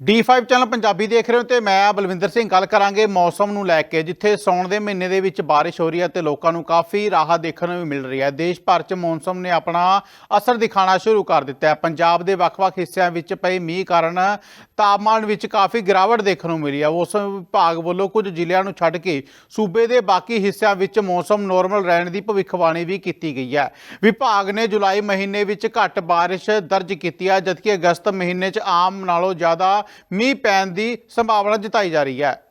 D5 channel Punjabi ਦੇਖ ਰਹੇ ਹੋ ਤੇ ਮੈਂ ਬਲਵਿੰਦਰ ਸਿੰਘ ਗੱਲ ਕਰਾਂਗੇ ਮੌਸਮ ਨੂੰ ਲੈ ਕੇ, ਜਿੱਥੇ ਸੌਣ ਦੇ ਮਹੀਨੇ ਦੇ ਵਿੱਚ ਬਾਰਿਸ਼ ਹੋ ਰਹੀ ਹੈ ਤੇ ਲੋਕਾਂ ਨੂੰ ਕਾਫੀ ਰਾਹਤ ਦੇਖਣ ਨੂੰ ਮਿਲ ਰਹੀ ਹੈ। ਦੇਸ਼ ਭਰ 'ਚ ਮੌਸਮ ਨੇ ਆਪਣਾ ਅਸਰ ਦਿਖਾਉਣਾ ਸ਼ੁਰੂ ਕਰ ਦਿੱਤਾ ਹੈ। ਪੰਜਾਬ ਦੇ ਵੱਖ-ਵੱਖ ਹਿੱਸਿਆਂ ਵਿੱਚ ਪਏ ਮੀਂਹ ਕਾਰਨ ਤਾਪਮਾਨ ਵਿੱਚ ਕਾਫੀ ਗਿਰਾਵਟ ਦੇਖਣ ਨੂੰ ਮਿਲੀ ਹੈ। ਮੌਸਮ ਵਿਭਾਗ ਵੱਲੋਂ ਕੁਝ ਜ਼ਿਲ੍ਹਿਆਂ ਨੂੰ ਛੱਡ ਕੇ ਸੂਬੇ ਦੇ ਬਾਕੀ ਹਿੱਸਿਆਂ ਵਿੱਚ ਮੌਸਮ ਨੋਰਮਲ ਰਹਿਣ ਦੀ ਭਵਿੱਖਬਾਣੀ ਵੀ ਕੀਤੀ ਗਈ ਹੈ। ਵਿਭਾਗ ਨੇ ਜੁਲਾਈ ਮਹੀਨੇ ਵਿੱਚ ਘੱਟ ਬਾਰਿਸ਼ ਦਰਜ ਕੀਤੀ ਹੈ, ਜਦਕਿ ਅਗਸਤ ਮਹੀਨੇ 'ਚ ਆਮ ਨਾਲੋਂ ਜ਼ਿਆਦਾ ਮੀਂਹ ਪੈਣ ਦੀ ਸੰਭਾਵਨਾ ਜਤਾਈ ਜਾ ਰਹੀ ਹੈ।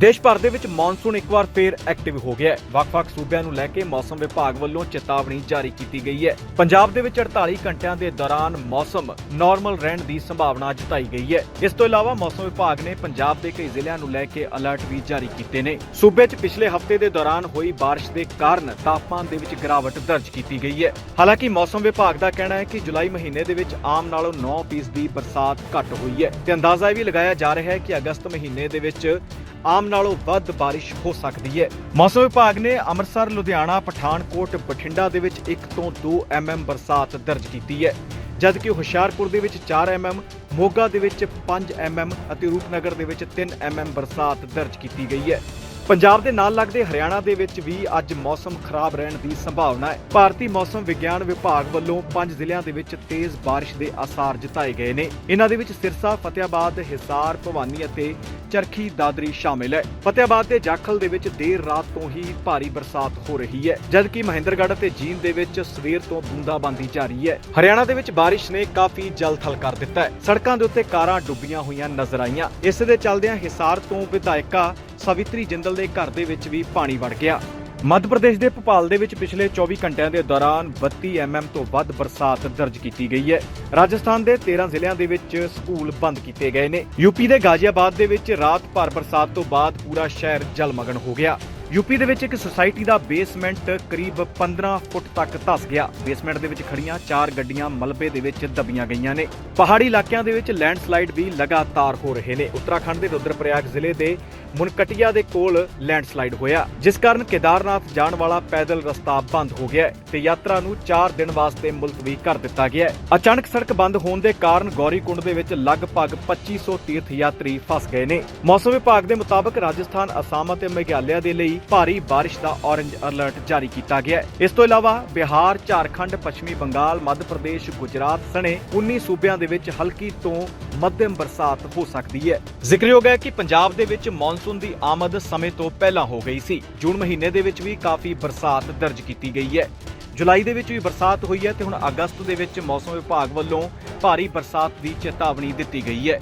ਦੇਸ਼ ਭਰ ਦੇ ਵਿੱਚ ਮੌਨਸੂਨ ਇੱਕ ਵਾਰ ਫੇਰ ਐਕਟਿਵ ਹੋ ਗਿਆ ਹੈ। ਵੱਖ-ਵੱਖ ਸੂਬਿਆਂ ਨੂੰ ਲੈ ਕੇ ਮੌਸਮ ਵਿਭਾਗ ਵੱਲੋਂ ਚੇਤਾਵਨੀ ਜਾਰੀ ਕੀਤੀ ਗਈ ਹੈ। ਪੰਜਾਬ ਦੇ ਵਿੱਚ 48 ਘੰਟਿਆਂ ਦੇ ਦੌਰਾਨ ਮੌਸਮ ਨਾਰਮਲ ਰਹਿਣ ਦੀ ਸੰਭਾਵਨਾ ਜਤਾਈ ਗਈ ਹੈ। ਇਸ ਤੋਂ ਇਲਾਵਾ ਮੌਸਮ ਵਿਭਾਗ ਨੇ ਪੰਜਾਬ ਦੇ ਕਈ ਜ਼ਿਲ੍ਹਿਆਂ ਨੂੰ ਲੈ ਕੇ ਅਲਰਟ ਵੀ ਜਾਰੀ ਕੀਤੇ ਨੇ। ਸੂਬੇ 'ਚ ਪਿਛਲੇ ਹਫ਼ਤੇ ਦੇ ਦੌਰਾਨ ਹੋਈ ਬਾਰਿਸ਼ ਦੇ ਕਾਰਨ ਤਾਪਮਾਨ ਦੇ ਵਿੱਚ ਗਿਰਾਵਟ ਦਰਜ ਕੀਤੀ ਗਈ ਹੈ। ਹਾਲਾਂਕਿ ਮੌਸਮ ਵਿਭਾਗ ਦਾ ਕਹਿਣਾ ਹੈ ਕਿ ਜੁਲਾਈ ਮਹੀਨੇ ਦੇ ਵਿੱਚ ਆਮ ਨਾਲੋਂ 9% ਦੀ ਬਰਸਾਤ ਘੱਟ ਹੋਈ ਹੈ ਤੇ ਅੰਦਾਜ਼ਾ ਇਹ ਵੀ ਲਗਾਇਆ ਜਾ ਰਿਹਾ ਹੈ ਕਿ ਅਗਸਤ ਮਹੀਨੇ ਦੇ ਵਿੱਚ ਆਮ ਨਾਲੋਂ ਵੱਧ ਬਾਰਿਸ਼ ਹੋ ਸਕਦੀ ਹੈ। ਮੌਸਮ ਵਿਭਾਗ ਨੇ ਅੰਮ੍ਰਿਤਸਰ, ਲੁਧਿਆਣਾ, ਪਠਾਨਕੋਟ, ਬਠਿੰਡਾ ਦੇ ਵਿੱਚ 1 ਤੋਂ 2 ਐਮਐਮ ਬਰਸਾਤ ਦਰਜ ਕੀਤੀ ਹੈ। ਜਦਕਿ ਹੁਸ਼ਿਆਰਪੁਰ ਦੇ ਵਿੱਚ 4 ਐਮਐਮ ਮੋਗਾ ਦੇ ਵਿੱਚ 5 ਐਮਐਮ ਅਤੇ ਰੂਪਨਗਰ ਦੇ ਵਿੱਚ 3 ਐਮਐਮ ਬਰਸਾਤ ਦਰਜ ਕੀਤੀ ਗਈ ਹੈ। ਪੰਜਾਬ ਦੇ ਨਾਲ ਲੱਗਦੇ ਹਰਿਆਣਾ ਦੇ ਵਿੱਚ ਵੀ ਅੱਜ ਮੌਸਮ ਖਰਾਬ ਰਹਿਣ ਦੀ ਸੰਭਾਵਨਾ ਹੈ। ਭਾਰਤੀ ਮੌਸਮ ਵਿਗਿਆਨ ਵਿਭਾਗ ਵੱਲੋਂ ਪੰਜ ਜ਼ਿਲ੍ਹਿਆਂ ਦੇ ਵਿੱਚ ਤੇਜ਼ ਬਾਰਿਸ਼ ਦੇ ਆਸਾਰ ਜਤਾਏ ਗਏ ਨੇ। ਇਹਨਾਂ ਦੇ ਵਿੱਚ ਸਿਰਸਾ, ਫਤਿਆਬਾਦ, ਹਿਸਾਰ, ਭਵਾਨੀ ਅਤੇ ਚਰਖੀ ਦਾਦਰੀ ਸ਼ਾਮਿਲ ਹੈ। ਫਤਿਆਬਾਦ ਦੇ ਜਾਖਲ ਦੇ ਵਿੱਚ ਦੇਰ ਰਾਤ ਤੋਂ ਹੀ ਭਾਰੀ ਬਰਸਾਤ ਹੋ ਰਹੀ ਹੈ, ਜਦਕਿ ਮਹਿੰਦਰਗੜ੍ਹ ਅਤੇ ਜੀਨ ਦੇ ਵਿੱਚ ਸਵੇਰ ਤੋਂ ਬੂੰਦਾਬਾਂਦੀ ਜਾਰੀ ਹੈ। ਹਰਿਆਣਾ ਦੇ ਵਿੱਚ ਬਾਰਿਸ਼ ਨੇ ਕਾਫੀ ਜਲ-ਥਲ ਕਰ ਦਿੱਤਾ ਹੈ। ਸੜਕਾਂ ਦੇ ਉੱਤੇ ਕਾਰਾਂ ਡੁੱਬੀਆਂ ਹੋਈਆਂ ਨਜ਼ਰ ਆਈਆਂ। ਇਸ ਦੇ ਚੱਲਦਿਆਂ ਹਿਸਾਰ ਤੋਂ ਵਿਧਾਇਕਾ ਸਵਿਤਰੀ ਜਿੰਦਲ ਦੇ ਘਰ ਦੇ ਵਿੱਚ ਵੀ ਪਾਣੀ ਵੜ ਗਿਆ। ਮੱਧ ਪ੍ਰਦੇਸ਼ ਦੇ ਭੋਪਾਲ ਦੇ ਵਿੱਚ ਪਿਛਲੇ 24 ਘੰਟਿਆਂ ਦੇ ਦੌਰਾਨ 32 ਐਮਐਮ ਤੋਂ ਵੱਧ ਬਰਸਾਤ ਦਰਜ ਕੀਤੀ ਗਈ ਹੈ। ਰਾਜਸਥਾਨ ਦੇ 13 ਜ਼ਿਲ੍ਹਿਆਂ ਦੇ ਵਿੱਚ ਸਕੂਲ ਬੰਦ ਕੀਤੇ ਗਏ ਨੇ। ਯੂਪੀ ਦੇ ਗਾਜ਼ੀਆਬਾਦ ਦੇ ਵਿੱਚ ਰਾਤ ਭਰ ਬਰਸਾਤ ਤੋਂ ਬਾਅਦ ਪੂਰਾ ਸ਼ਹਿਰ ਜਲਮਗਨ ਹੋ ਗਿਆ। ਯੂਪੀ ਦੇ ਵਿੱਚ ਇੱਕ ਸੁਸਾਇਟੀ ਦਾ ਬੇਸਮੈਂਟ ਕਰੀਬ 15 ਫੁੱਟ ਤੱਕ ਧਸ ਗਿਆ। ਬੇਸਮੈਂਟ ਦੇ ਵਿੱਚ ਖੜੀਆਂ ਚਾਰ ਗੱਡੀਆਂ ਮਲਬੇ ਦੇ ਵਿੱਚ ਦਬੀਆਂ ਗਈਆਂ ਨੇ। ਪਹਾੜੀ ਇਲਾਕਿਆਂ ਦੇ ਵਿੱਚ ਲੈਂਡਸਲਾਈਡ ਵੀ ਲਗਾਤਾਰ ਹੋ ਰਹੇ ਨੇ। ਉੱਤਰਾਖੰਡ ਦੇ ਰੁਦਰਪ੍ਰਯਾਗ ਜ਼ਿਲ੍ਹੇ ਦੇ ਮੁਨਕਟਿਆ ਦੇ ਕੋਲ ਲੈਂਡਸਲਾਈਡ ਹੋਇਆ, ਜਿਸ ਕਾਰਨ ਕੇਦਾਰਨਾਥ ਜਾਣ ਵਾਲਾ ਪੈਦਲ ਰਸਤਾ ਬੰਦ ਹੋ ਗਿਆ ਤੇ ਯਾਤਰਾ ਨੂੰ 4 ਦਿਨ ਵਾਸਤੇ ਮੁਲਤਵੀ ਕਰ ਦਿੱਤਾ ਗਿਆ ਹੈ। ਅਚਾਨਕ ਸੜਕ ਬੰਦ ਹੋਣ ਦੇ ਕਾਰਨ ਗੌਰੀਕੁੰਡ ਦੇ ਵਿੱਚ ਲਗਭਗ 2500 ਤੀਰਥ ਯਾਤਰੀ ਫਸ ਗਏ ਨੇ। ਮੌਸਮ ਵਿਭਾਗ ਦੇ ਮੁਤਾਬਕ ਰਾਜਸਥਾਨ, ਅਸਾਮ ਅਤੇ ਮੇਘਾਲਿਆ ਦੇ ਲਈ ਭਾਰੀ ਬਾਰਿਸ਼ ਦਾ ਔਰੰਜ ਅਲਰਟ ਜਾਰੀ ਕੀਤਾ ਗਿਆ ਹੈ। ਇਸ ਤੋਂ ਇਲਾਵਾ ਬਿਹਾਰ, ਝਾਰਖੰਡ, ਪੱਛਮੀ ਬੰਗਾਲ, ਮੱਧ ਪ੍ਰਦੇਸ਼, ਗੁਜਰਾਤ ਸਣੇ 19 ਸੂਬਿਆਂ ਦੇ ਵਿੱਚ ਹਲਕੀ ਤੋਂ ਮੱਧਮ ਬਰਸਾਤ ਹੋ ਸਕਦੀ ਹੈ। ਜ਼ਿਕਰਯੋਗ ਹੈ ਕਿ ਪੰਜਾਬ ਦੇ ਵਿੱਚ ਮੌਨਸੂਨ ਦੀ ਆਮਦ ਸਮੇਂ ਤੋਂ ਪਹਿਲਾਂ ਹੋ ਗਈ ਸੀ। ਜੂਨ ਮਹੀਨੇ ਦੇ ਵਿੱਚ ਵੀ ਕਾਫੀ ਬਰਸਾਤ ਦਰਜ ਕੀਤੀ ਗਈ ਹੈ। ਜੁਲਾਈ ਦੇ ਵਿੱਚ ਵੀ ਬਰਸਾਤ ਹੋਈ ਹੈ ਤੇ ਹੁਣ ਅਗਸਤ ਦੇ ਵਿੱਚ ਮੌਸਮ ਵਿਭਾਗ ਵੱਲੋਂ ਭਾਰੀ ਬਰਸਾਤ ਦੀ ਚੇਤਾਵਨੀ ਦਿੱਤੀ ਗਈ ਹੈ।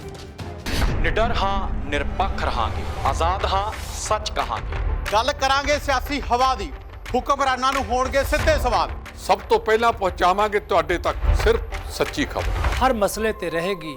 ਨਿਡਰ ਹਾਂ ਨਿਰਪੱਖ ਰਹਾਂਗੇ। ਆਜ਼ਾਦ ਹਾਂ ਸੱਚ ਕਹਾਂਗੇ। ਗੱਲ ਕਰਾਂਗੇ ਸਿਆਸੀ ਹਵਾ ਦੀ। ਹੁਕਮਰਾਨਾਂ ਨੂੰ ਹੋਣਗੇ ਸਿੱਧੇ ਸਵਾਲ। ਸਭ ਤੋਂ ਪਹਿਲਾਂ ਪਹੁੰਚਾਵਾਂਗੇ ਤੁਹਾਡੇ ਤੱਕ ਸਿਰਫ ਸੱਚੀ ਖਬਰ। ਹਰ ਮਸਲੇ ਤੇ ਰਹੇਗੀ